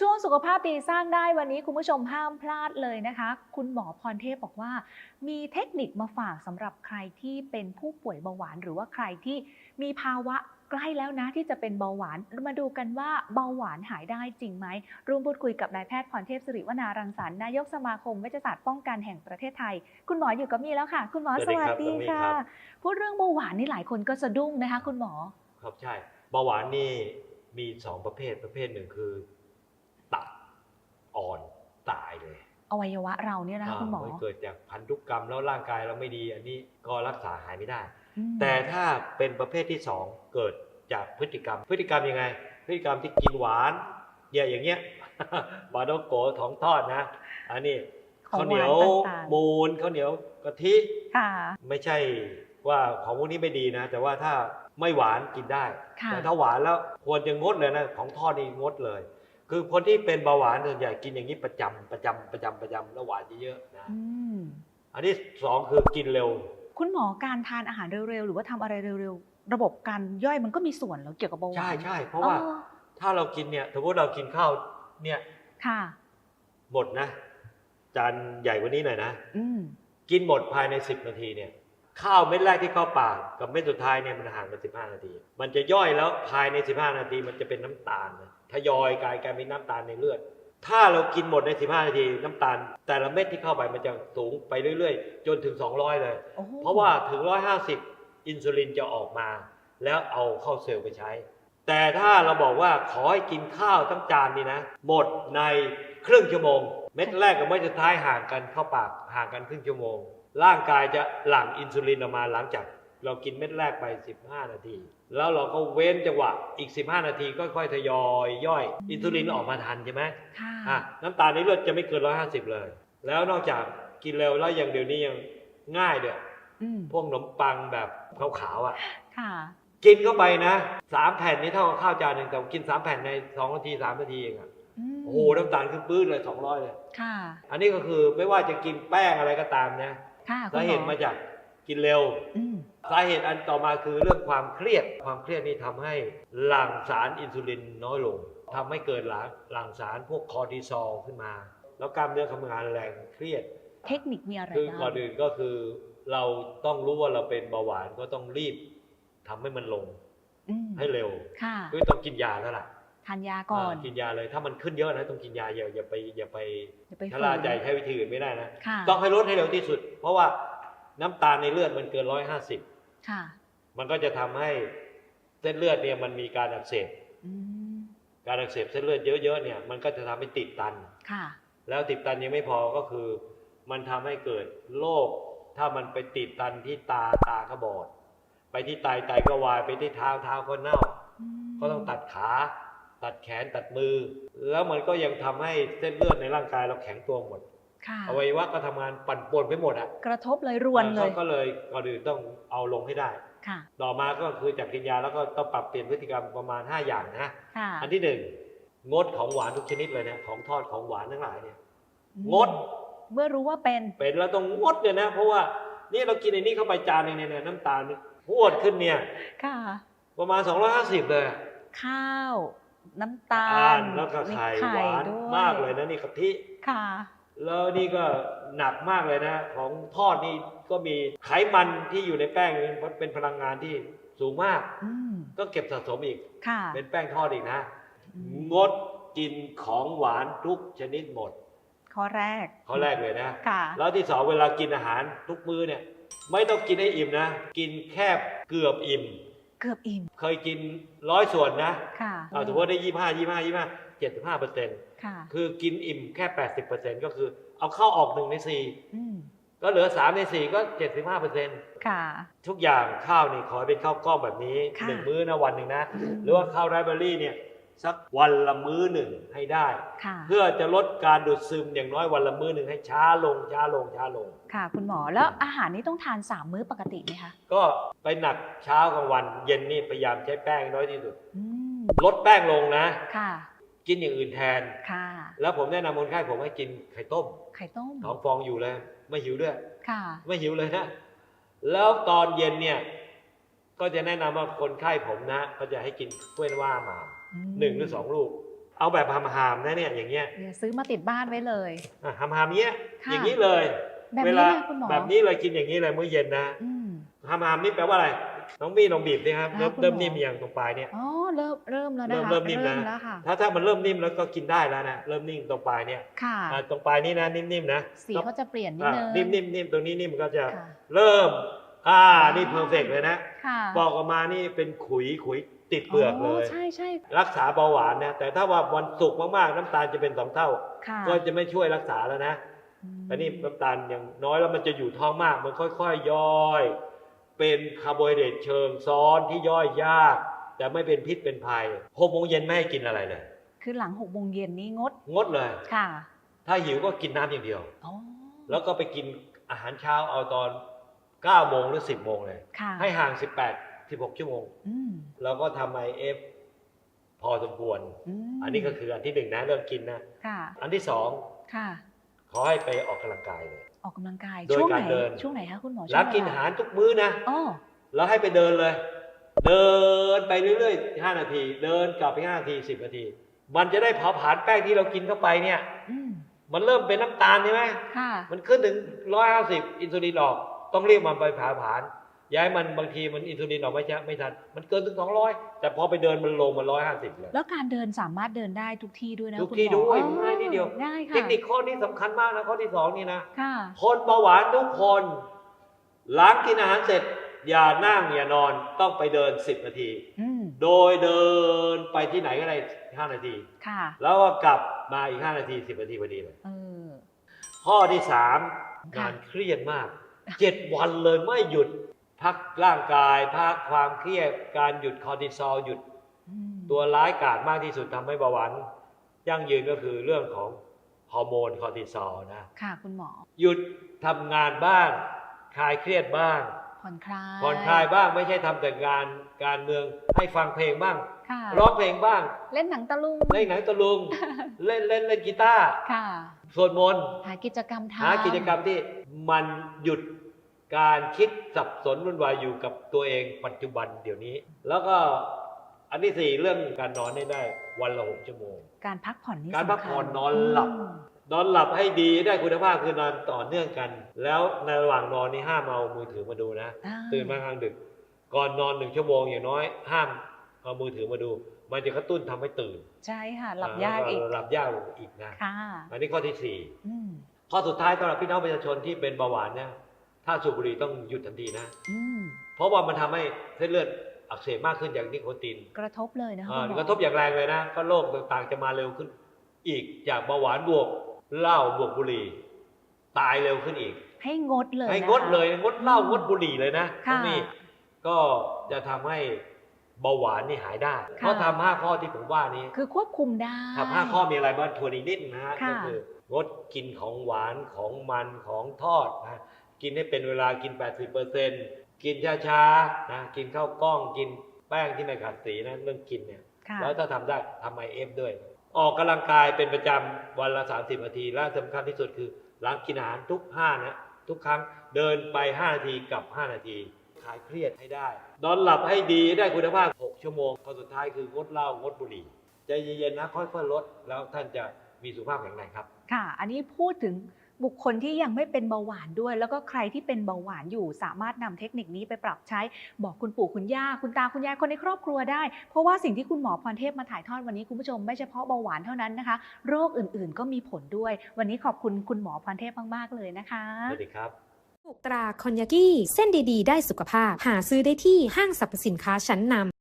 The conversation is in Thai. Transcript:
ช่วงสุขภาพดีสร้างได้วันนี้คุณผู้ชมห้ามพลาดเลยนะคะ คุณหมอพรเทพบอกว่า มีเทคนิคมาฝากสำหรับใครที่เป็นผู้ป่วยเบาหวาน หรือว่าใครที่มีภาวะใกล้แล้วนะที่จะเป็นเบาหวาน มาดูกันว่าเบาหวานหายได้จริงไหมร่วมพูดคุยกับนายแพทย์พรเทพสิริวนารังสรรค์นายกสมาคมเวชศาสตร์ป้องกันแห่งประเทศไทย คุณหมออยู่กับมีแล้วค่ะ คุณหมอสสวัสดีวัสดีครับค่ะน้องมี่ครับพูดเรื่องเบาหวานนี่หลายคนก็สะดุ้งนะคะ คุณหมอ ครับใช่ เบาหวานนี่มีสองประเภทประเภทหนึ่งคือตับ อ่อนตายเลย อวัยวะเราเนี่ยนะคะคุณหมอาเกิดจากพันธุกรรมแล้วร่างกายเราไม่ดี อันนี้ก็รักษาหายไม่ได้อืมแต่ถ้าเป็นประเภทที่สองเกิดจากพฤติกรรม พฤติกรรมยังไง พฤติกรรมที่กินหวานเนี่ยอย่างเงี้ยบาโดโกะท้องทอดนะอันนี้ของข้าวเหนียวหวานต่างๆมูนข้าวเหนียวกะทิค่ะไม่ใช่ว่าของพวกนี้ไม่ดีนะ แต่ว่าถ้าไม่หวานกินได้ค่ะแต่ถ้าหวานแล้วควรจะงดเลยนะของทอดนี่งดเลย คือคนที่เป็นเบาหวานส่วนใหญ่กินอย่างนี้ประจำประจำประจำประจำแล้วหวานเยอะๆนะอืมอันที่สองคือกินเร็ว คุณหมอการทานอาหารเร็วๆ หรือว่าทำอะไรเร็วๆ ระบบการย่อยมันก็มีส่วนแล้วเกี่ยวกับเบาหวานใช่ใช่เพราะว่าอ๋อถ้าเรากินเนี่ยสมมติเรากินข้าวเนี่ยค่ะ หมดนะ จานใหญ่กว่านี้หน่อยนะ อืมกินหมดภายใน 10 นาทีเนี่ย ข้าวเม็ดแรกที่เข้าปากกับเม็ดสุดท้ายเนี่ยมันห่างกัน 15 นาที มันจะย่อยแล้วภายใน 15 นาทีมันจะเป็นน้ำตาลนะทยอยกลายกลายเป็นน้ำตาลในเลือด ถ้าเรากินหมดใน 15 นาที น้ำตาล แต่ละเม็ดที่เข้าไปมันจะสูงไปเรื่อยๆ จนถึง 200 เลยโอ้โหเพราะว่าถึง 150 อินซูลินจะออกมา แล้วเอาเข้าเซลล์ไปใช้ แต่ถ้าเราบอกว่าขอให้กินข้าวทั้งจานนี่นะ หมดในครึ่งชั่วโมง เม็ดแรกกับเม็ดสุดท้ายห่างกันเข้าปากห่างกันครึ่งชั่วโมง ร่างกายจะหลั่งอินซูลินออกมาหลังจาก เรากินเม็ดแรกไป 15 นาที แล้วเราก็เว้นจังหวะอีก 15 นาทีก็ค่อยๆทยอยย่อย อินซูลินออกมาทันใช่ไหมค่ะอะน้ำตาลในเลือดจะไม่เกิน 150 เลย แล้วนอกจากกินเร็วแล้วอย่างเดี๋ยวนี้ยังง่ายด้วยอืมพวกขนมปังแบบขาวๆอะค่ะกินเข้าไปนะสามแผ่นนี้เท่ากับข้าวจานหนึ่งแต่กินสามแผ่นในสองนาทีสามนาทีเองอะมโอ้โหน้ำตาลขึ้นปื้ดเลยสองร้อยเลยค่ะ อันนี้ก็คือไม่ว่าจะกินแป้งอะไรก็ตามนะ ค่ะคุณสาหมอเหตุมาจากกินเร็ว อืมสาเหตุอันต่อมาคือเรื่องความเครียด ความเครียดนี่ทำให้หลั่งสารอินซูลินน้อยลงทำให้เกิดหลั่งหลั่งสารพวกคอร์ติซอลขึ้นมา แล้วกล้ามเนื้อทำงานแรงเครียด เทคนิคมีอะไรคือบ้างก่อนอื่นก็คือเราต้องรู้ว่าเราเป็นเบาหวานก็ต้องรีบทำให้มันลงอืมให้เร็ว ค่ะ คือต้องกินยาแล้วล่ะ ทานยาก่อนากินยาเลยถ้ามันขึ้นเยอะนะต้องกินยาอย่าอย่าไปอย่าไปอย่าไปชะล่าใจใช้วิธีอื่นไม่ได้นะค่ะต้องให้ลดให้เร็วที่สุด เพราะว่าน้ำตาลในเลือดมันเกินร้อยห้าสิบค่ะมันก็จะทำให้เส้นเลือดเนี่ยมันมีการอักเสบอืมการอักเสบเส้นเลือดเยอะๆเนี่ยมันก็จะทำให้ติดตันค่ะ แล้วติดตันยังไม่พอก็คือ มันทำให้เกิดโรคถ้ามันไปติดตันที่ตาตาก็บอด ไปที่ไตไตก็วายไปที่เท้าเท้าก็เน่าอืมก็ต้องตัดขา ตัดแขนตัดมือ แล้วมันก็ยังทำให้เส้นเลือดในร่างกายเราแข็งตัวหมดค่ะอวัยวะก็ทำงานปั่นป่วนไปหมดอะกระทบเลยรวนเลยขาก็เลยก่อนอื่นต้องเอาลงให้ได้ค่ะต่อมาก็คือจากกินยาแล้วก็ต้องปรับเปลี่ยนพฤติกรรมประมาณ 5 อย่างนะค่ะอันที่หนึ่งงดของหวานทุกชนิดเลยนะของทอดของหวานทั้งหลายเนี่ยงด เมื่อรู้ว่าเป็นเป็นแล้วต้องงดเนี่ยนะ เพราะว่านี่เรากินไอ้นี่เข้าไปจานหนึงเนี่ยเนี่ยน้ำตาลเนี่ยพรวดขึ้นเนี่ยค่ะ ประมาณ 250เลยอะข้าว น้ำตาอ่าลนแล้วก็ไข่มีหวานด้วยมากเลยนะนี่กะทิค่ะแล้วนี่ก็หนักมากเลยนะ ของทอดนี่ก็มีไขมันที่อยู่ในแป้งนี่เป็นพลังงานที่สูงมากอืมก็เก็บสะสมอีกค่ะเป็นแป้งทอดอีกนะอืมงดกินของหวานทุกชนิดหมด ข้อแรก ข้อแรกเลยนะค่ะแล้วที่สองเวลากินอาหารทุกมื้อเนี่ย ไม่ต้องกินให้อิ่มนะ กินแค่เกือบอิ่ม เกือบอิ่ม เคยกินร้อยส่วนนะค่ะเอาถือว่าได้ยี่ห้ายี่ห้ายี่ห้าเจ็ดสิบห้าเปอร์เซ็นต์ค่ะคือกินอิ่มแค่แปดสิบเปอร์เซ็นต์ก็คือ เอาเข้าออกหนึ่งในสี่อืมก็เหลือสามในสี่ก็เจ็ดสิบห้าเปอร์เซ็นต์ค่ะ ทุกอย่างข้าวนี่ขอให้เป็นข้าวกล้องแบบนี้ค่ะ หนึ่งมื้อนะวันหนึ่งนะ หรือว่าข้าวไรเบอรี่เนี่ย สักวันละมื้อหนึ่งให้ได้ ค่ะ เพื่อจะลดการดูดซึมอย่างน้อยวันละมื้อหนึ่งให้ช้าลงช้าลงช้าลง ค่ะ คุณหมอแล้วอาหารนี้ต้องทานสามมื้อปกติไหมคะก็ไปหนักเช้ากลางวัน เย็นนี่พยายามใช้แป้งน้อยที่สุด อืมลดแป้งลงนะ ค่ะ กินอย่างอื่นแทน ค่ะ แล้วผมแนะนำคนไข้ผมให้กินไข่ต้มไข่ต้มท้องฟองอยู่เลย ไม่หิวด้วย ค่ะ ไม่หิวเลยนะ แล้วตอนเย็นเนี่ย ก็จะแนะนำว่าคนไข้ผมนะ ก็จะให้กินกล้วยน้ำว้ามาอืม หนึ่งหรือสองลูกอเอาแบบหามๆนะเนี่ยอย่างเงี้ยเนี่ยซื้อมาติดบ้านไว้เลย อะหามๆเงี้ยค่ะ อย่างนี้เลย แบบเวนี้ลาเลยคุณหมอแบบนี้เลยกินอย่างนี้เลยมื้อเย็นนะอืมหามๆนี่แปลว่าอะไรน้องมี่ลองบีบดิครับอ่าเริ่มคุณหมอ เริ่มนิ่มอย่างตรงปลายเนี่ย อ๋อเริ่มเริ่มแล้วนะคะเริ่มเริ่มนิ่มนะแล้วค่ะ ถ้าถ้ามันเริ่มนิ่มแล้วก็กินได้แล้วนะเริ่มนิ่มตรงปลายเนี่ยค่ะ อ่าตรงปลายนี่นะนิ่มๆนะสีเขาจะเปลี่ยนนิดอ่านึงนิ่มนิ่มนิ่มตรงนี้นิ่มก็จะค่ะ เริ่มอ่านี่เพอร์เฟกเลยนะ ค่ะ บอกออกมานี่เป็นขุยขุย ติดเปลือกเลยใช่ใช่รักษาเบาหวานนะแต่ถ้าว่าวันสุกร์มากๆ น้ำตาลจะเป็นสองเท่า ค่ะก็จะไม่ช่วยรักษาแล้วนะมอันนี้น้ำตาลอย่างน้อยแล้วมันจะอยู่ท้องมาก มันค่อยๆย่อย เป็นคาร์โบไฮเดรตเชิงซ้อนที่ย่อยยาก แต่ไม่เป็นพิษเป็นภัยหกโมงเย็นไม่ให้กินอะไรเลย คือหลังหกโมงเย็นนี้งดงดเลย ค่ะถ้าหิวก็กินน้ำอย่างเดียว อ๋อแล้วก็ไปกินอาหารเช้าเอาตอน9โมงหรือ 10โมงเลย ค่ะให้ห่าง 18 16 ชั่วโมง อืม แล้วก็ทำไอเอฟพอสมควร มอันนี้ก็คืออันที่หนึ่งนะเรื่องกินนะ ค่ะ อันที่สองค่ะ ขอให้ไปออกกำลังกายเลย ออกกำลังกาย โดยช่วงไหกานรเดิน ช่วงไหนคะคุณหมอหลังกินช่วอางหารทุกมื้อนะ อ๋อแล้วให้ไปเดินเลย เดินไปเรื่อยๆ 5 นาที เดินกลับไป5นาที 10 นาที มันจะได้เผาผลาญแป้งที่เรากินเข้าไปเนี่ย อืม มันเริ่มเป็นน้ำตาลใช่ไหม ค่ะ มันขึ้นถึง 150 อินซูลินออก ต้องรีบมันไปเผาผลาญ ย้ายมันบางทีมันอินซูลินออกไม่ใช่ไม่ทันมันเกินถึง200แต่พอไปเดินมันลงมา150เลยแล้วการเดินสามารถเดินได้ทุกที่ด้วยนะทุกคุณที่หมอด้วยอ๋อง่ายนิดเดียวได้ค่ะเทคนิคข้อนี้สำคัญมากนะข้อที่สองนี่นะค่ะคนเบาหวานทุกคนหลังกินอาหารเสร็จอย่านั่งอย่านอนต้องไปเดิน10นาทีอืมโดยเดินไปที่ไหนก็ได้5นาทีค่ะแล้วก็กลับมาอีก5นาที10นาทีพอดีเลยเออข้อที่3ค่ะงานเครียดมาก7วันเลยไม่หยุด พักร่างกายพักความเครียดการหยุดคอร์ติซอลหยุดอืมตัวร้ายกาจมากที่สุดทำให้เบาหวานยั่งยืนก็คือเรื่องของฮอร์โมนคอร์ติซอลนะค่ะคุณหมอ หยุดทำงานบ้างคลายเครียดบ้างผ่อนคลายผ่อนคลายบ้างไม่ใช่ทำแต่งานการเมืองให้ฟังเพลงบ้างค่ะร้องเพลงบ้าง เล่นหนังตะลุงเล่นหนังตะลุง เล่นเล่นเล่นกีตาร์ค่ะสวดมนต์หากิจกรรมทำหากิจกรรมที่มันหยุด การคิดสับสนวุ่นวายอยู่กับตัวเองปัจจุบันเดี๋ยวนี้ แล้วก็อันที่สี่เรื่องการนอนให้ได้วันละหกชั่วโมง การพักผ่อนนี่การพักสำคัญผ่อนนอนหลับอืมนอนหลับให้ดีได้คุณภาพคือนอนต่อเนื่องกัน แล้วในระหว่างนอนนี่ห้ามเอามือถือมาดูนะอ่าตื่นมากลางดึก ก่อนนอนหนึ่งชั่วโมงอย่างน้อย ห้ามเอามือถือมาดู มันจะกระตุ้นทำให้ตื่น ใช่ค่ะ หลับยากอีกหลับยากอีกนะค่ะอันนี้ข้อที่สี่อืมข้อสุดท้ายสำหรับพี่น้องประชาชนที่เป็นเบาหวานเนี่ย ถ้าสูบบุหรี่ต้องหยุดทันทีนะ อืมเพราะว่ามันทำให้เส้นเลือดอักเสบมากขึ้นอย่างนิโคตินกระทบเลยนะคะอ่าคุณหมอกระทบอย่างแรงเลยนะก็โรคต่างๆจะมาเร็วขึ้น อีกจากเบาหวานบวกเหล้าบวกบุหรี่ ตายเร็วขึ้นอีก ให้งดเลยให้นะคะงดเลยงดเหล้างดบุหรี่เลยนะค่ะตรงนี้ก็จะทำให้เบาหวานนี่หายได้ค่ะ เพราะทำห้าข้อที่ผมว่านี้คือควบคุมได้ ทำห้าข้อมีอะไรบ้างทวนอีกนิดนะฮะค่ะ ก็คืองดกินของหวานของมันของทอดนะ กินให้เป็นเวลากิน 80%กินช้าๆนะกินข้าวกล้องกินแป้งที่ไม่ขัดสีนะเรื่องกินเนี่ยค่ะแล้วถ้าทำได้ทำไอเอฟด้วย ออกกำลังกายเป็นประจำวันละ 30 นาที และสำคัญที่สุดคือหลังกินอาหารทุก5นะทุกครั้งเดินไป 5 นาทีกลับ 5 นาทีคลายเครียดให้ได้ นอนหลับให้ดีได้คุณภาพ 6 ชั่วโมงข้อสุดท้ายคืองดเหล้างดบุหรี่ใจเย็นๆนะค่อยๆลดแล้วท่านจะมีสุขภาพแข็งแรงครับ ค่ะ อันนี้พูดถึง บุคคลที่ยังไม่เป็นเบาหวานด้วย แล้วก็ใครที่เป็นเบาหวานอยู่ สามารถนำเทคนิคนี้ไปปรับใช้ บอกคุณปู่คุณย่าคุณตาคุณยายคนในครอบครัวได้ เพราะว่าสิ่งที่คุณหมอพรเทพมาถ่ายทอดวันนี้คุณผู้ชมไม่เฉพาะเบาหวานเท่านั้นนะคะ โรคอื่นๆ ก็มีผลด้วย วันนี้ขอบคุณคุณหมอพรเทพมากๆเลยนะคะสวัสดีครับถูกตราคอนยากิเส้นดีๆ ได้สุขภาพ หาซื้อได้ที่ห้างสรรพสินค้าชั้นนำ